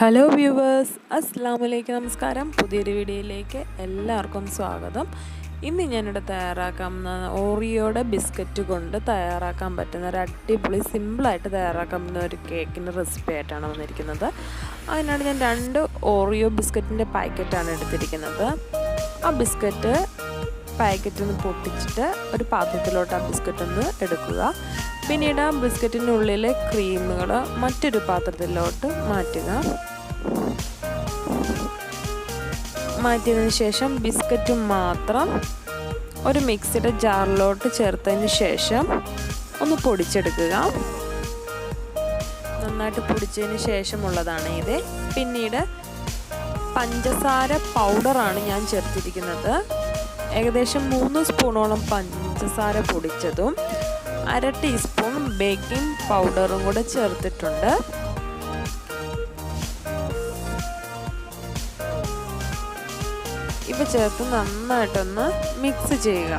Hello viewers അസ്സാം വലൈക്കും നമസ്കാരം പുതിയൊരു വീഡിയോയിലേക്ക് എല്ലാവർക്കും സ്വാഗതം. ഇന്ന് ഞാനിവിടെ തയ്യാറാക്കാൻ ഓറിയോയുടെ ബിസ്ക്കറ്റ് കൊണ്ട് തയ്യാറാക്കാൻ പറ്റുന്ന ഒരു അടിപൊളി സിമ്പിളായിട്ട് തയ്യാറാക്കാൻ പറ്റുന്ന ഒരു കേക്കിന്റെ റെസിപ്പി ആയിട്ടാണ് വന്നിരിക്കുന്നത്. അതിനാണ് ഞാൻ രണ്ട് ഓറിയോ ബിസ്ക്കറ്റിന്റെ പാക്കറ്റാണ് എടുത്തിരിക്കുന്നത്. ആ ബിസ്ക്കറ്റ് പാക്കറ്റ് ഒന്ന് പൊട്ടിച്ചിട്ട് ഒരു പാത്രത്തിലോട്ട് ആ ബിസ്ക്കറ്റ് ഒന്ന് എടുക്കുക. പിന്നീട് ആ ബിസ്ക്കറ്റിനുള്ളിലെ ക്രീമുകൾ മറ്റൊരു പാത്രത്തിലോട്ട് മാറ്റുക. മാറ്റിയതിന് ശേഷം ബിസ്ക്കറ്റ് മാത്രം ഒരു മിക്സിയുടെ ജാറിലോട്ട് ചേർത്തതിന് ശേഷം ഒന്ന് പൊടിച്ചെടുക്കുക. നന്നായിട്ട് പൊടിച്ചതിന് ശേഷമുള്ളതാണ് ഇത്. പിന്നീട് പഞ്ചസാര പൗഡറാണ് ഞാൻ ചേർത്തിരിക്കുന്നത്. ഏകദേശം മൂന്ന് സ്പൂണോളം പഞ്ചസാര പൊടിച്ചതും അര ടീസ്പൂൺ ബേക്കിംഗ് പൗഡറും കൂടെ ചേർത്തിട്ടുണ്ട്. ഇവ ചേർത്ത് നന്നായിട്ടൊന്ന് മിക്സ് ചെയ്യുക.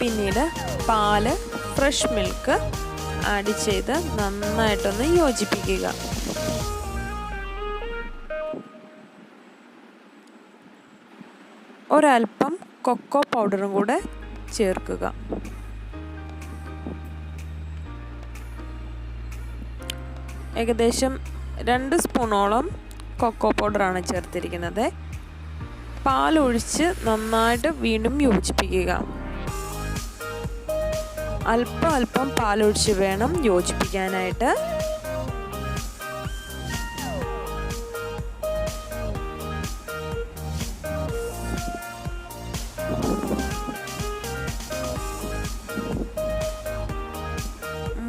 പിന്നീട് പാൽ ഫ്രഷ് മിൽക്ക് ആഡ് ചെയ്ത് നന്നായിട്ടൊന്ന് യോജിപ്പിക്കുക. ഒരൽപ്പം കൊക്കോ പൗഡറും കൂടെ ചേർക്കുക. ഏകദേശം രണ്ട് സ്പൂണോളം കൊക്കോ പൗഡറാണ് ചേർത്തിരിക്കുന്നത്. പാലൊഴിച്ച് നന്നായിട്ട് വീണ്ടും യോജിപ്പിക്കുക. അല്പം അല്പം പാലൊഴിച്ച് വേണം യോജിപ്പിക്കാനായിട്ട്.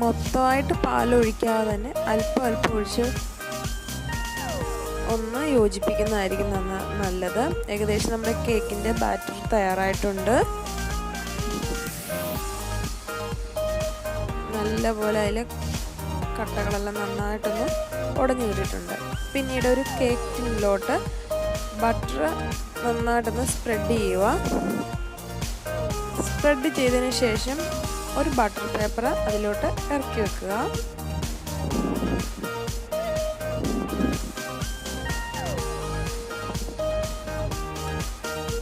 മൊത്തമായിട്ട് പാലൊഴിക്കാതെ തന്നെ അല്പം അല്പം ഒഴിച്ച് ഒന്ന് യോജിപ്പിക്കുന്നതായിരിക്കും നന്ന നല്ലത്. ഏകദേശം നമ്മുടെ കേക്കിന്റെ ബാറ്റർ തയ്യാറായിട്ടുണ്ട്. നല്ലപോലെ അതിൽ കട്ടകളെല്ലാം നന്നായിട്ടൊന്ന് ഉടഞ്ഞു കിട്ടിയിട്ടുണ്ട് പിന്നീട് ഒരു കേക്ക് ടിന്നിലോട്ട് ബട്ടർ നന്നായിട്ടൊന്ന് സ്പ്രെഡ് ചെയ്യുക. സ്പ്രെഡ് ചെയ്തതിന് ശേഷം ഒരു ബട്ടർ പേപ്പർ അതിലോട്ട് ഇറക്കി വെക്കുക.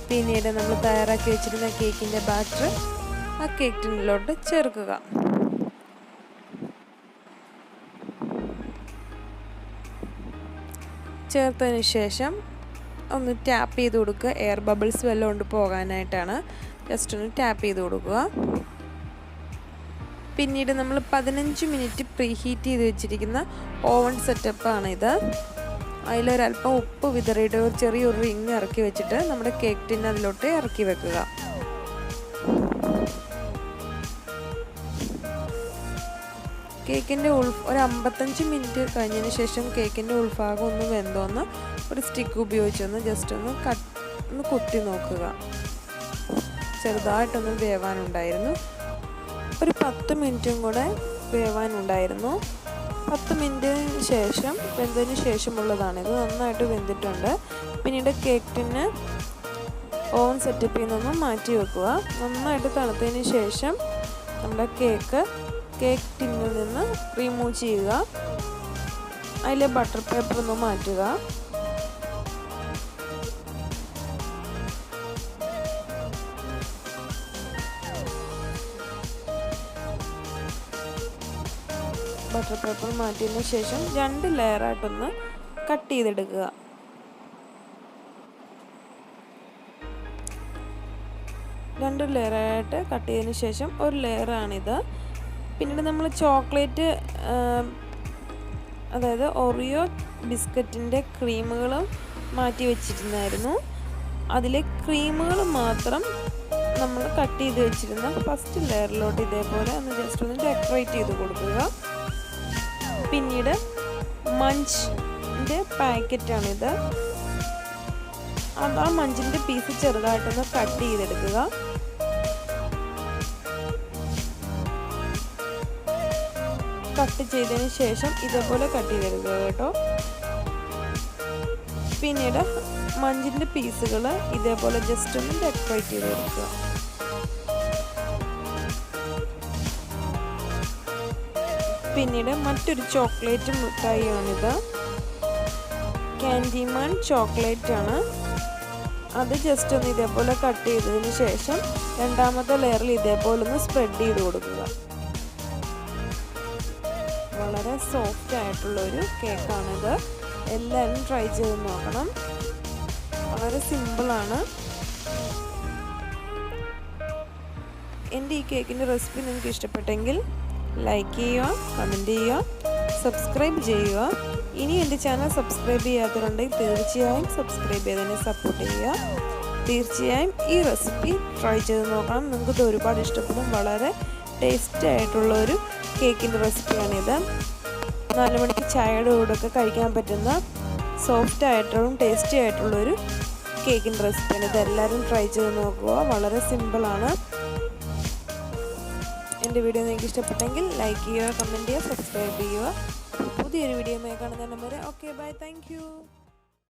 പിന്നീട് നമ്മൾ തയ്യാറാക്കി വെച്ചിരുന്ന കേക്കിന്റെ ബാറ്റർ ആ കേക്ക് ടിന്നിലോട്ട് ചേർക്കുക. ചേർത്തതിന് ശേഷം ഒന്ന് ടാപ്പ് ചെയ്ത് കൊടുക്കുക. എയർ ബബിൾസ് വല്ലതും കൊണ്ട് പോകാനായിട്ടാണ്. ജസ്റ്റ് ഒന്ന് ടാപ്പ് ചെയ്ത് കൊടുക്കുക. പിന്നീട് നമ്മൾ പതിനഞ്ച് മിനിറ്റ് പ്രീ ഹീറ്റ് ചെയ്ത് വെച്ചിരിക്കുന്ന ഓവൻ സെറ്റപ്പാണ് ഇത്. അതിലൊരല്പം ഉപ്പ് വിതറിയിട്ട് ഒരു ചെറിയൊരു റിങ് ഇറക്കി വെച്ചിട്ട് നമ്മുടെ കേക്ക് ടിൻ അതിലോട്ട് ഇറക്കി വെക്കുക. കേക്കിന്റെ ഉൾ ഒരു അമ്പത്തഞ്ച് മിനിറ്റ് കഴിഞ്ഞതിന് ശേഷം കേക്കിന്റെ ഉൾഭാഗം ഒന്ന് വെന്തോന്ന് ഒരു സ്റ്റിക്ക് ഉപയോഗിച്ചൊന്ന് ജസ്റ്റ് ഒന്ന് കട്ട് ഒന്ന് കുത്തി നോക്കുക. ചെറുതായിട്ടൊന്ന് വേവാനുണ്ടായിരുന്നു. ഒരു പത്ത് മിനിറ്റും കൂടെ വേവാനുണ്ടായിരുന്നു. പത്ത് മിനിറ്റിന് ശേഷം വെന്തതിന് ശേഷമുള്ളതാണ്. ഇത് നന്നായിട്ട് വെന്തിട്ടുണ്ട്. പിന്നീട് കേക്കിന് ഓവൻ സെറ്റപ്പിൽ നിന്നും മാറ്റി വെക്കുക. നന്നായിട്ട് തണുത്തതിന് ശേഷം നമ്മുടെ കേക്ക് കേക്ക് ടിന്നിൽ നിന്ന് റിമൂവ് ചെയ്യുക. അതിലെ ബട്ടർ പേപ്പർ ഒന്ന് മാറ്റുക. ബട്ടർ പേപ്പർ മാറ്റിയതിന് ശേഷം രണ്ട് ലെയറായിട്ടൊന്ന് കട്ട് ചെയ്തെടുക്കുക. രണ്ട് ലെയറായിട്ട് കട്ട് ചെയ്തതിന് ശേഷം ഒരു ലെയറാണിത്. പിന്നീട് നമ്മൾ ചോക്ലേറ്റ് അതായത് ഒറിയോ ബിസ്ക്കറ്റിന്റെ ക്രീമുകളും മാറ്റി വെച്ചിരുന്നായിരുന്നു. അതിലെ ക്രീമുകൾ മാത്രം നമ്മൾ കട്ട് ചെയ്ത് വെച്ചിരുന്ന ഫസ്റ്റ് ലെയറിലോട്ട് ഇതേപോലെ ഒന്ന് ജസ്റ്റ് ഒന്ന് ഡെക്കറേറ്റ് ചെയ്ത് കൊടുക്കുക. പിന്നീട് മഞ്ചിന്റെ പാക്കറ്റാണിത്. അത് ആ മഞ്ചിന്റെ പീസ് ചെറുതായിട്ടൊന്ന് കട്ട് ചെയ്തെടുക്കുക. കട്ട് ചെയ്തതിന് ശേഷം ഇതേപോലെ കട്ട് ചെയ്തെടുക്കുക കേട്ടോ. പിന്നീട് മഞ്ചിന്റെ പീസുകൾ ഇതേപോലെ ജസ്റ്റ് ഒന്ന് ഡെക്കറേറ്റ് ചെയ്ത് പിന്നീട് മറ്റൊരു ചോക്ലേറ്റ് മിഠായിയാണിത്. ക്യാൻഡിമാൻ ചോക്ലേറ്റ് ആണ് അത് ജസ്റ്റ് ഒന്ന് ഇതേപോലെ കട്ട് ചെയ്തതിന് ശേഷം രണ്ടാമത്തെ ലെയറിൽ ഇതേപോലെ ഒന്ന് സ്പ്രെഡ് ചെയ്ത് കൊടുക്കുക. വളരെ സോഫ്റ്റ് ആയിട്ടുള്ളൊരു കേക്കാണിത് എല്ലാവരും ട്രൈ ചെയ്ത് നോക്കണം. വളരെ സിമ്പിളാണ് എന്റെ ഈ കേക്കിന്റെ റെസിപ്പി നിങ്ങൾക്ക് ഇഷ്ടപ്പെട്ടെങ്കിൽ ലൈക്ക് ചെയ്യുക കമന്റ് ചെയ്യുക സബ്സ്ക്രൈബ് ചെയ്യുക. ഇനി എന്റെ ചാനൽ സബ്സ്ക്രൈബ് ചെയ്യാത്തവരുണ്ടെങ്കിൽ തീർച്ചയായും സബ്സ്ക്രൈബ് ചെയ്ത് തന്നെ സപ്പോർട്ട് ചെയ്യുക. തീർച്ചയായും ഈ റെസിപ്പി ട്രൈ ചെയ്ത് നോക്കണം. നിങ്ങൾക്കിത് ഒരുപാട് ഇഷ്ടപ്പെടും. വളരെ ടേസ്റ്റി ആയിട്ടുള്ള ഒരു കേക്കിന്റെ റെസിപ്പിയാണിത് നാല് മണിക്ക് ചായയുടെ കൂടെയൊക്കെ കഴിക്കാൻ പറ്റുന്ന സോഫ്റ്റ് ആയിട്ടുള്ളതും ടേസ്റ്റി ആയിട്ടുള്ളൊരു കേക്കിന്റെ റെസിപ്പിയാണ് ഇത് എല്ലാവരും ട്രൈ ചെയ്ത് നോക്കുക. വളരെ സിമ്പിളാണ് എന്റെ വീഡിയോ നിങ്ങൾക്ക് ഇഷ്ടപ്പെട്ടെങ്കിൽ ലൈക്ക് ചെയ്യുക കമന്റ് ചെയ്യുക സബ്സ്ക്രൈബ് ചെയ്യുക. പുതിയൊരു വീഡിയോ കാണുന്നതിന് വരെ. Okay bye thank